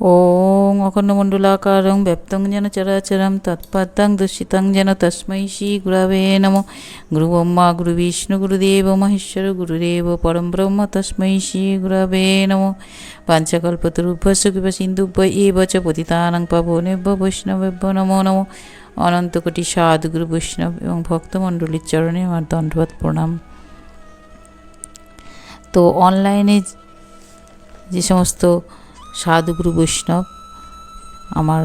ওং অখণ্ডমণ্ডলাকারং ব্যপ্তং যেন চরাচরম তৎপাদ্যাং দর্শিতাং যেন তস্মৈ শ্রী গুরাবে নম গুরু ব্রহ্মা গুরু বিষ্ণু গুরুদেব মহেশ্বর গুরুদেব পরম ব্রহ্ম তস্মৈ শ্রী গুরাবে নম পাঞ্চকল্পতরুভ্যস কৃপ সিন্ধুভ্য চ পতিতানাং পাবনেভ্য বৈষ্ণবেভ্য নমো নমো অনন্তকোটি সাধুগুরু বৈষ্ণব এবং ভক্তমণ্ডলীর চরণে আমার দণ্ডবাদ প্রণাম তো অনলাইনে যে সমস্ত সাধুগুরু বৈষ্ণব, আমার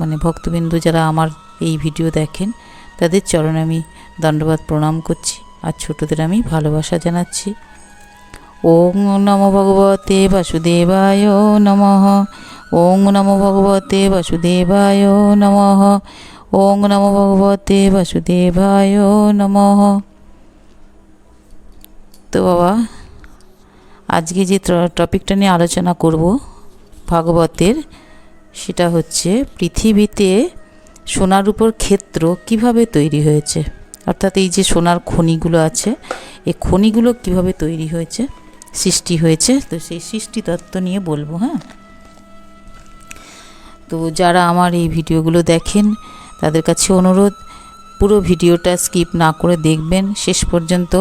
মানে ভক্তবিন্দু যারা আমার এই ভিডিও দেখেন, তাদের চরণে আমি দণ্ডবাদ প্রণাম করছি আর ছোটদের আমি ভালোবাসা জানাচ্ছি। ওং নমো ভগবতে বাসুদেবায় নমঃ। ওং নমো ভগবতে বাসুদেবায় নমঃ। ওং নমো ভগবতে বাসুদেবায় নমঃ। তো বাবা আজকে যে টপিকটা নিয়ে আলোচনা করব ভাগবতের, সেটা হচ্ছে পৃথিবীতে সোনার উপর ক্ষেত্র কীভাবে তৈরি হয়েছে? অর্থাৎ এই যে সোনার খনিগুলো আছে, এই খনিগুলো কীভাবে তৈরি হয়েছে, সৃষ্টি হয়েছে? তো সেই সৃষ্টি তত্ত্ব নিয়ে বলব হ্যাঁ? তো যারা আমার এই ভিডিওগুলো দেখেন, তাদের কাছে অনুরোধ, পুরো ভিডিওটা স্কিপ না করে দেখবেন। শেষ পর্যন্ত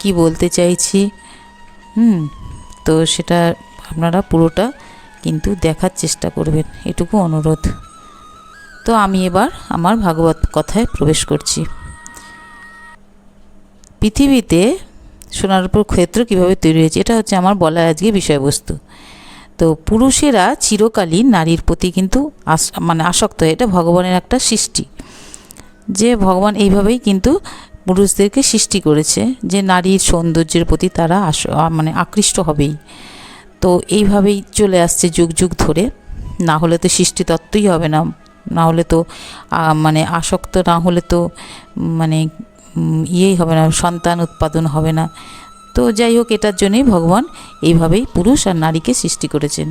কি বলতে চাইছি হুম, তো সেটা আপনারা পুরোটা কিন্তু দেখার চেষ্টা করবেন। এটুকু অনুরোধ। তো আমি এবার আমার ভাগবত কথায় প্রবেশ করছি। পৃথিবীতে সোনার উপর ক্ষেত্র কীভাবে তৈরি হয়েছে, এটা হচ্ছে আমার বলার আজকে বিষয়বস্তু। তো পুরুষেরা চিরকালই নারীর প্রতি কিন্তু মানে আসক্ত হয়। এটা ভগবানের একটা সৃষ্টি। যে ভগবান এইভাবেই কিন্তু পুরুষদেরকে সৃষ্টি করেছে যে নারীর সৌন্দর্যের প্রতি তারা আস মানে আকৃষ্ট হবেই। তো এইভাবেই চলে আসছে যুগ যুগ ধরে। না হলে তো সৃষ্টিতত্ত্বই হবে না। না হলে তো মানে আসক্ত না হলে তো মানে ইয়েই হবে না, সন্তান উৎপাদন হবে না। তো যাই হোক, এটার জন্যই ভগবান এইভাবেই পুরুষ আর নারীকে সৃষ্টি করেছেন।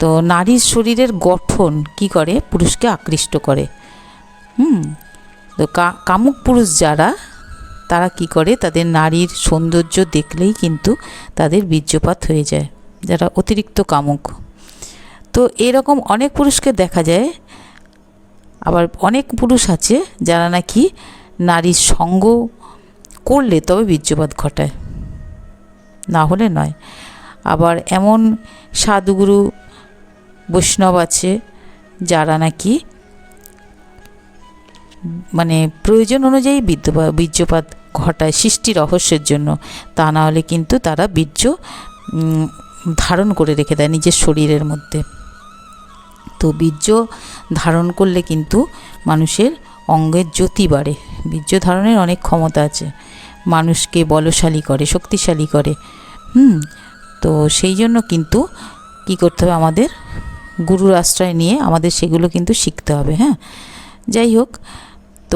তো নারীর শরীরের গঠন কি করে? পুরুষকে আকৃষ্ট করে। হুম? তো কামুক পুরুষ যারা, তারা কি করে? তাদের নারীর সৌন্দর্য দেখলেই কিন্তু তাদের বীর্যপাত হয়ে যায়, যারা অতিরিক্ত কামুক। তো এরকম অনেক পুরুষকে দেখা যায়, আবার অনেক পুরুষ আছে যারা নাকি নারীর সঙ্গ করলে তবে বীর্যপাত ঘটায়, না হলে নয়। আবার এমন সাধুগুরু বৈষ্ণব আছে যারা নাকি মানে প্রয়োজন অনুযায়ী বীর্যপাত ঘটায় সৃষ্টি রহস্যের জন্য। তা না হলে কিন্তু তারা বীর্য ধারণ করে রেখে দেয় নিজের শরীরের মধ্যে। তো বীর্য ধারণ করলে কিন্তু মানুষের অঙ্গের জ্যোতি বাড়ে। বীর্য ধারণের অনেক ক্ষমতা আছে। মানুষকে বলশালী করে, শক্তিশালী করে। হুম, তো সেই জন্য কিন্তু কি করতে হবে আমাদের? গুরুর আশ্রয় নিয়ে আমাদের সেগুলো কিন্তু শিখতে হবে হ্যাঁ? যাই হোক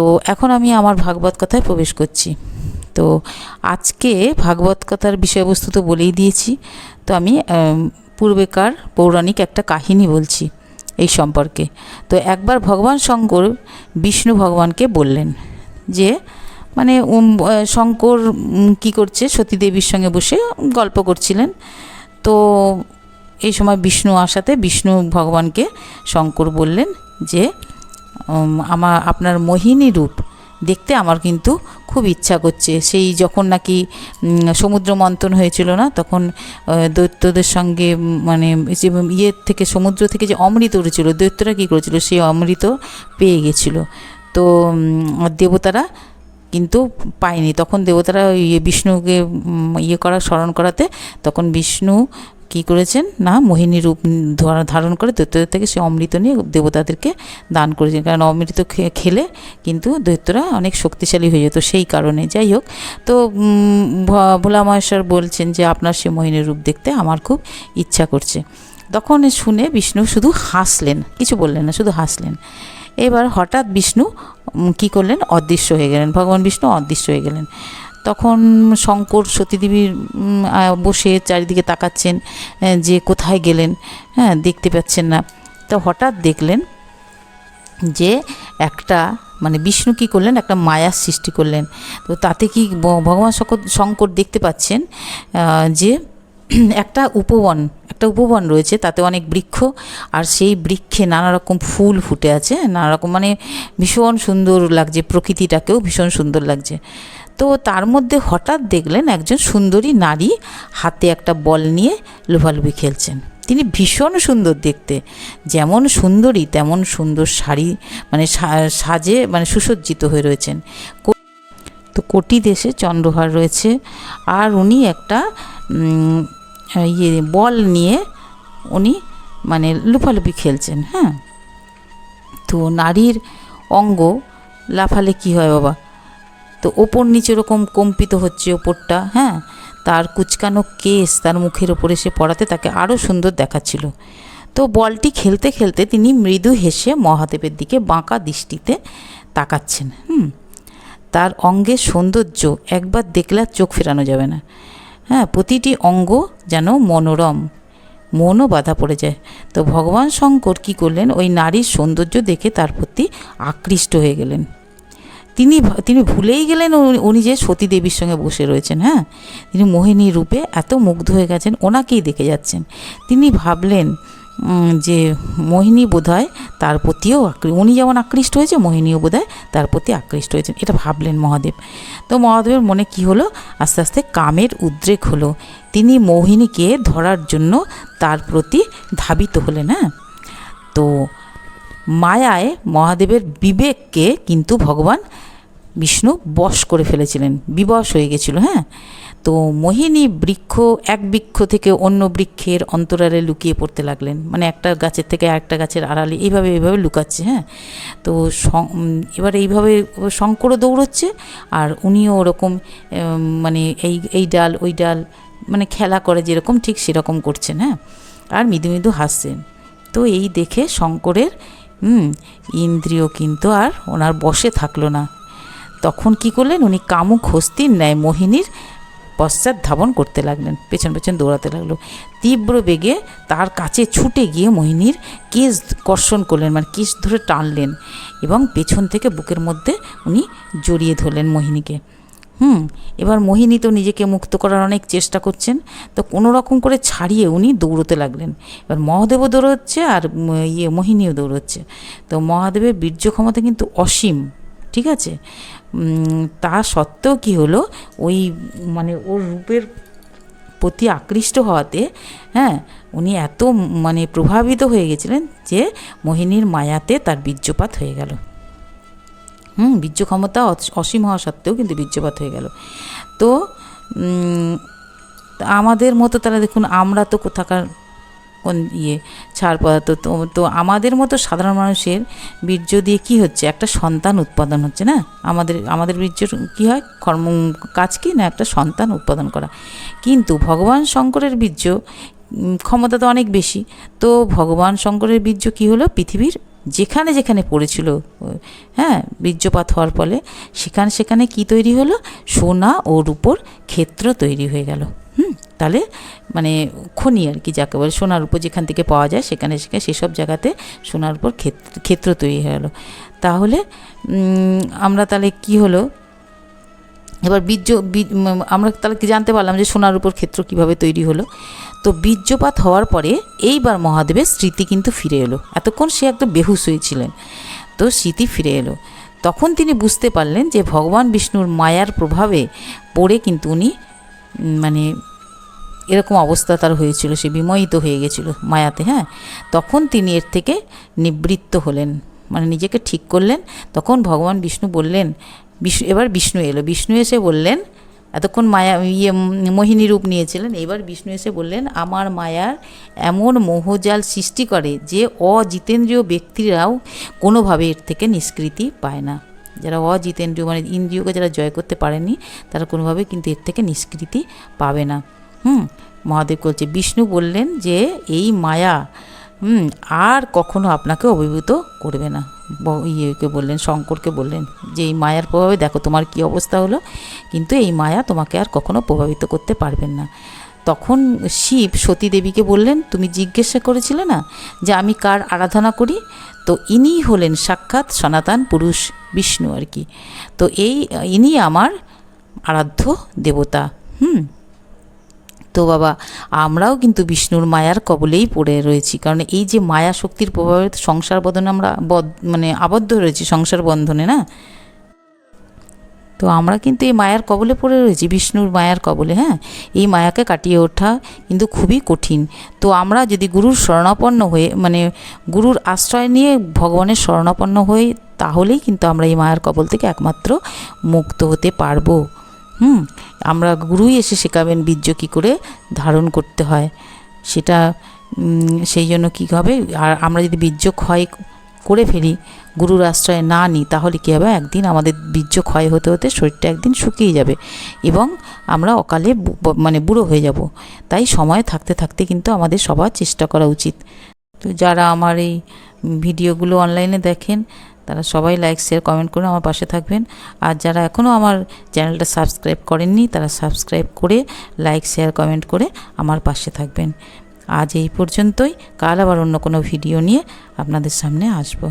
তো এখন আমি আমার ভাগবত কথায় প্রবেশ করছি। তো আজকে ভাগবত কথার বিষয়বস্তু তো বলেই দিয়েছি। তো আমি পূর্বেকার পৌরাণিক একটা কাহিনী বলছি এই সম্পর্কে। তো একবার ভগবান শঙ্কর বিষ্ণু ভগবানকে বললেন যে মানে শঙ্কর কি করছে? সতীদেবীর সঙ্গে বসে গল্প করছিলেন। তো এই সময় বিষ্ণু আসাতে বিষ্ণু ভগবানকে শঙ্কর বললেন যে আমার, আপনার মোহিনী রূপ দেখতে আমার কিন্তু খুব ইচ্ছা করছে। সেই যখন নাকি সমুদ্র মন্থন হয়েছিল না, তখন দৈত্যদের সঙ্গে মানে যে ইয়ের থেকে, সমুদ্র থেকে যে অমৃত উঠেছিল, দৈত্যরা কী করেছিল? সেই অমৃত পেয়ে গেছিল। তো দেবতারা কিন্তু পায়নি। তখন দেবতারা ইয়ে বিষ্ণুকে ইয়ে করা, স্মরণ করাতে, তখন বিষ্ণু কী করেছেন? না, মোহিনী রূপ ধারণ করে দৈত্যদের থেকে সে অমৃত নিয়ে দেবতাদেরকে দান করেছেন। কারণ অমৃত খেলে কিন্তু দৈত্যরা অনেক শক্তিশালী হয়ে যেত সেই কারণে। যাই হোক, তো ভোলা মহেশ্বর বলছেন যে, আপনার সে মোহিনী রূপ দেখতে আমার খুব ইচ্ছা করছে। তখন শুনে বিষ্ণু শুধু হাসলেন, কিছু বললেন না, শুধু হাসলেন। এবার হঠাৎ বিষ্ণু কি করলেন? অদৃশ্য হয়ে গেলেন। ভগবান বিষ্ণু অদৃশ্য হয়ে গেলেন। তখন শঙ্কর সতীদেবীর বসে চারিদিকে তাকাচ্ছেন যে কোথায় গেলেন হ্যাঁ দেখতে পাচ্ছেন না। তো হঠাৎ দেখলেন যে একটা মানে বিষ্ণু কী করলেন, একটা মায়ার সৃষ্টি করলেন। তো তাতে কি ভগবান শঙ্কর দেখতে পাচ্ছেন যে একটা উপবন একটা উপবন রয়েছে, তাতে অনেক বৃক্ষ, আর সেই বৃক্ষে নানা রকম ফুল ফুটে আছে, নানা রকম মানে ভীষণ সুন্দর লাগছে, প্রকৃতিটাকেও ভীষণ সুন্দর লাগছে। তো তার মধ্যে হঠাৎ দেখলেন একজন সুন্দরী নারী হাতে একটা বল নিয়ে লোভালুভি খেলছেন। তিনি ভীষণ সুন্দর দেখতে। যেমন সুন্দরী, তেমন সুন্দর শাড়ি মানে সাজে মানে সুসজ্জিত হয়ে রয়েছেন। তো কোটি দেশে চন্দ্রহার রয়েছে। আর উনি একটা ইয়ে বল নিয়ে উনি মানে লুফালুপি খেলছেন হ্যাঁ। তো নারীর অঙ্গ লাফালে কি হয় বাবা? তো ওপর নিচে ওরকম কম্পিত হচ্ছে ওপরটা হ্যাঁ? তার কুচকানো কেস তার মুখের ওপরে এসে পড়াতে তাকে আরও সুন্দর দেখাচ্ছিল। তো বলটি খেলতে খেলতে তিনি মৃদু হেসে মহাদেবের দিকে বাঁকা দৃষ্টিতে তাকাচ্ছেন, হুম? তার অঙ্গের সৌন্দর্য একবার দেখলে চোখ ফেরানো যাবে না। হ্যাঁ প্রতিটি অঙ্গ যেন মনোরম, মনও বাধা পড়ে যায়। তো ভগবান শঙ্কর কী করলেন? ওই নারীর সৌন্দর্য দেখে তার প্রতি আকৃষ্ট হয়ে গেলেন। তিনি তিনি ভুলেই গেলেন উনি- যে সতী দেবীর সঙ্গে বসে রয়েছেন হ্যাঁ? তিনি মোহিনী রূপে এত মুগ্ধ হয়ে গেছেন, ওনাকেই দেখে যাচ্ছেন। তিনি ভাবলেন যে মোহিনী বোধহয় তার প্রতিও উনি যেমন আকৃষ্ট হয়েছে, মোহিনীও বোধহয় তার প্রতি আকৃষ্ট হয়েছেন। এটা ভাবলেন মহাদেব। তো মহাদেবের মনে কি হলো? আস্তে আস্তে কামের উদ্রেক হলো। তিনি মোহিনীকে ধরার জন্য তার প্রতি ধাবিত হলেন হ্যাঁ? তো মায়ায় মহাদেবের বিবেককে কিন্তু ভগবান বিষ্ণু বশ করে ফেলেছিলেন, বিবশ হয়ে গেছিল হ্যাঁ? তো মোহিনী বৃক্ষ, এক বৃক্ষ থেকে অন্য বৃক্ষের অন্তরালে লুকিয়ে পড়তে লাগলেন। মানে একটা গাছের থেকে আরেকটা গাছের আড়ালে এইভাবে এইভাবে লুকাচ্ছে হ্যাঁ? তো এবার এইভাবে শঙ্করও দৌড়চ্ছে আর উনিও ওরকম মানে এই এই ডাল, ওই ডাল মানে খেলা করে যেরকম, ঠিক সেরকম করছেন হ্যাঁ? আর মৃদু মৃদু হাসছেন। তো এই দেখে শঙ্করের ইন্দ্রিয় কিন্তু আর ওনার বসে থাকল না। তখন কি করলেন? উনি কামুক হস্তির ন্যায় মোহিনীর পশ্চাৎ ধাবন করতে লাগলেন, পেছন পেছন দৌড়াতে লাগল। তীব্র বেগে তার কাছে ছুটে গিয়ে মোহিনীর কেস কর্ষণ করলেন মানে কেস ধরে টানলেন এবং পেছন থেকে বুকের মধ্যে উনি জড়িয়ে ধরলেন মোহিনীকে। হুম, এবার মোহিনী তো নিজেকে মুক্ত করার অনেক চেষ্টা করছেন, তো কোনো রকম করে ছাড়িয়ে উনি দৌড়তে লাগলেন। এবার মহাদেবও দৌড়চ্ছে আর ইয়ে মোহিনীও দৌড়চ্ছে। তো মহাদেবের বীর্য ক্ষমতা কিন্তু অসীম। ঠিক আছে? তা সত্ত্বেও কি হলো? ওই মানে ওর রূপের প্রতি আকৃষ্ট হওয়াতে হ্যাঁ উনি এত মানে প্রভাবিত হয়ে গেছিলেন যে মোহিনীর মায়াতে তার বীর্যপাত হয়ে গেল। হুম বীর্য ক্ষমতা অসীম হওয়া সত্ত্বেও কিন্তু বীর্যপাত হয়ে গেল। তো আমাদের মতো তারা দেখুন, আমরা তো কোথাকার কোন ইয়ে ছাড় পদার্থ। তো তো আমাদের মতো সাধারণ মানুষের বীর্য দিয়ে কি হচ্ছে? একটা সন্তান উৎপাদন হচ্ছে না? আমাদের আমাদের বীর্য কি হয়? কর্ম কাজ কি? না, একটা সন্তান উৎপাদন করা। কিন্তু ভগবান শঙ্করের বীর্য ক্ষমতা তো অনেক বেশি। তো ভগবান শঙ্করের বীর্য কি হলো? পৃথিবীর যেখানে যেখানে পড়েছিল হ্যাঁ বীর্যপাত হওয়ার ফলে সেখানে সেখানে কি তৈরি হলো? সোনা ও রূপোর ক্ষেত্র তৈরি হয়ে গেল। হুম, তাহলে মানে খনি আর কি যাকে বলে, সোনার উপর যেখান থেকে পাওয়া যায় সেখানে সেখানে সেসব জায়গাতে সোনার উপর ক্ষেত্র ক্ষেত্র তৈরি হয়ে গেলো। তাহলে আমরা তাহলে কি হলো? এবার বীর্য আমরা তাহলে কি জানতে পারলাম যে সোনার উপর ক্ষেত্র কীভাবে তৈরি হলো? তো বীর্যপাত হওয়ার পরে এইবার মহাদেবের স্মৃতি কিন্তু ফিরে এলো। এতক্ষণ সে একদম বেহুশ হয়েছিলেন তো স্মৃতি ফিরে এলো। তখন তিনি বুঝতে পারলেন যে ভগবান বিষ্ণুর মায়ার প্রভাবে পড়ে কিন্তু উনি মানে এরকম অবস্থা তার হয়েছিল, সে বিমোহিত হয়ে গেছিল মায়াতে হ্যাঁ? তখন তিনি এর থেকে নিবৃত্ত হলেন। মানে নিজেকে ঠিক করলেন। তখন ভগবান বিষ্ণু বললেন বিষ্ণু, এবার বিষ্ণু এলো। বিষ্ণু এসে বললেন, এতক্ষণ মায়া ইয়ে মোহিনী রূপ নিয়েছিলেন, এবার বিষ্ণু এসে বললেন, আমার মায়ার এমন মোহজাল সৃষ্টি করে যে অজিতেন্দ্রীয় ব্যক্তিরাও কোনোভাবে এর থেকে নিষ্কৃতি পায় না। যারা অজিতেন্দ্রীয় মানে ইন্দ্রিয়কে যারা জয় করতে পারেনি, তারা কোনোভাবে কিন্তু এর থেকে নিষ্কৃতি পাবে না। হুম, মহাদেব বলছে, বিষ্ণু বললেন যে এই মায়া হুম, আর কখনো আপনাকে অভিভূত করবে না। ইয়েকে বললেন, শঙ্করকে বললেন, যে এই মায়ার প্রভাবে দেখো তোমার কি অবস্থা হলো। কিন্তু এই মায়া তোমাকে আর কখনো প্রভাবিত করতে পারবেন না। তখন শিব সতী দেবীকে বললেন, তুমি জিজ্ঞাসা করেছিলে না যে আমি কার আরাধনা করি? তো ইনি হলেন সাক্ষাৎ সনাতন পুরুষ বিষ্ণু আর কি। তো এই, ইনি আমার আরাধ্য দেবতা। হুম তো বাবা, আমরাও কিন্তু বিষ্ণুর মায়ার কবলেই পড়ে রয়েছি। কারণ এই যে মায়া শক্তির প্রভাবে সংসার বন্ধনে আমরা বদ- মানে আবদ্ধ রয়েছি, সংসার বন্ধনে, না? তো আমরা কিন্তু এই মায়ার কবলে পড়ে রয়েছি, বিষ্ণুর মায়ার কবলে হ্যাঁ? এই মায়াকে কাটিয়ে ওঠা কিন্তু খুবই কঠিন। তো আমরা যদি গুরুর শরণাপন্ন হয়ে মানে গুরুর আশ্রয় নিয়ে ভগবানের শরণাপন্ন হয়ে তাহলেই কিন্তু আমরা এই মায়ার কবল থেকে একমাত্র মুক্ত হতে পারব। হুম, আমরা গুরুই এসে শেখাবেন বীর্য কী করে ধারণ করতে হয়। সেটা সেই জন্য কী হবে? আর আমরা যদি বীর্য ক্ষয় করে ফেলি, গুরুর আশ্রয় না নিই, তাহলে কী হবে? একদিন আমাদের বীর্য ক্ষয় হতে হতে শরীরটা একদিন শুকিয়ে যাবে এবং আমরা অকালে মানে বুড়ো হয়ে যাব। তাই সময় থাকতে থাকতে কিন্তু আমাদের সবার চেষ্টা করা উচিত। তো যারা আমার এই ভিডিওগুলো অনলাইনে দেখেন তারা সবাই লাইক শেয়ার কমেন্ট করে আমার পাশে থাকবেন। আর যারা এখনও আমার চ্যানেলটা সাবস্ক্রাইব করেননি, তারা সাবস্ক্রাইব করে লাইক শেয়ার কমেন্ট করে আমার পাশে থাকবেন। আজ এই পর্যন্তই। কাল আবার অন্য কোনো ভিডিও নিয়ে আপনাদের সামনে আসব।